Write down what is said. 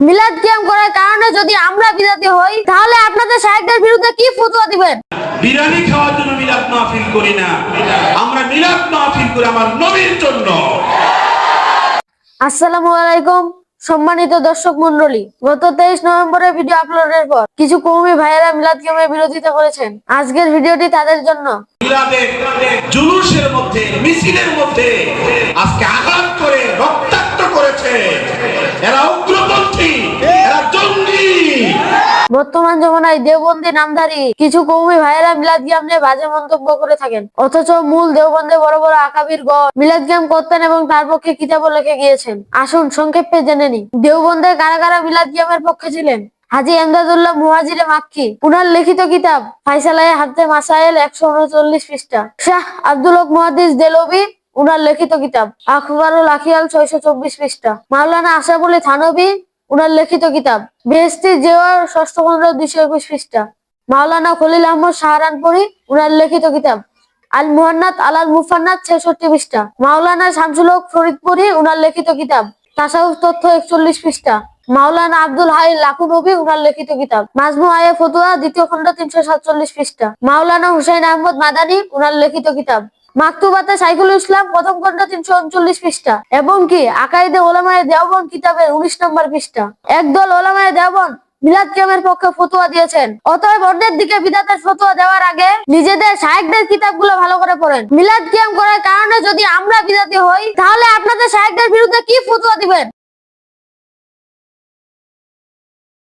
মিলাদ কিয়াম করার কারণে যদি আমরা বিজাতি হই তাহলে আপনাদের শাহেকদের বিরুদ্ধে কি ফতোয়া দিবেন? বিরিয়ানি খাওয়ার জন্য মিলাদ মাহফিল করি না। আমরা মিলাদ মাহফিল করি আমার নবীর জন্য। আসসালামু আলাইকুম সম্মানিত দর্শক মন্ডলী গত তেইশ নভেম্বরের ভিডিও আপলোডের পর কিছু কৌমি ভাইয়েরা মিলাদ কিয়ামের বিরোধিতা করেছেন। আজকের ভিডিওটি তাদের জন্য। মিলাদের জুলুসের মধ্যে মিছিলের মধ্যে আজকে আঘাত বর্তমান জমানায় দেওবন্দি নামধারী কিছু কৌমি ভাইয়েরা মিলাদ গিয়াম নিয়ে বাজে মন্তব্য করে থাকেন। অথচ মূল দেওবন্দে বড় বড় আকাবির গড় মিলাদ গিয়াম করতেন এবং তার পক্ষে কিতাবও লিখে গিয়েছেন। আসুন সংক্ষেপে জেনে নি দেওবন্দে কারা কারা মিলাদ গিয়ামের পক্ষে ছিলেন? হাজি এমদাদুল্লাহ মুহাজিরে মাক্কি। উনার লিখিত কিতাব ফাইসালায় হাতে মাসাইল একশো উনচল্লিশ পৃষ্ঠা। শাহ আব্দুল হক মুহাদ্দিস দেলবি উনার লিখিত কিতাব। আখবরুল আখিয়াল ছয়শো চব্বিশ পৃষ্ঠা। মাওলানা আশরাফুল থানবী উনার লিখিত কিতাব। বেহস্তি জেওয়ার ষষ্ঠ খণ্ড দুইশো একুশ পৃষ্ঠা। মাওলানা খলিল আহমদ সাহারানপুরি উনার লিখিত কিতাব। আল মুহান্নাত আলাল মুফান্নাত ছেষট্টি পৃষ্ঠা। মাওলানা শামসুল হক ফরিদপুরি উনার লিখিত কিতাব। তাসাউফ তথ্য একচল্লিশ পৃষ্ঠা। মাওলানা আব্দুল হাই লাকু নবী উনার লিখিত কিতাব। মাজমু আয়ে ফতুয়া দ্বিতীয় খণ্ড তিনশো সাতচল্লিশ পৃষ্ঠা। মাওলানা হুসাইন আহমদ মাদানী উনার লিখিত কিতাব। ইসলাম প্রথম তিনশো উনচল্লিশ পৃষ্ঠা। এবং কি, আকাইদে ওলামায় কিতাবের উনিশ নম্বর পৃষ্ঠা। একদল ওলামায় দেওবন মিলাদ পক্ষে ফতোয়া দিয়েছেন। অতএব অন্যের দিকে বিদাতের ফতোয়া দেওয়ার আগে নিজেদের সাহেবদের কিতাবগুলো ভালো করে পড়েন। মিলাদ কিয়াম করার কারণে যদি আমরা বিদাতি হই, তাহলে আপনাদের সাহেবদের বিরুদ্ধে কি ফতুয়া দিবেন?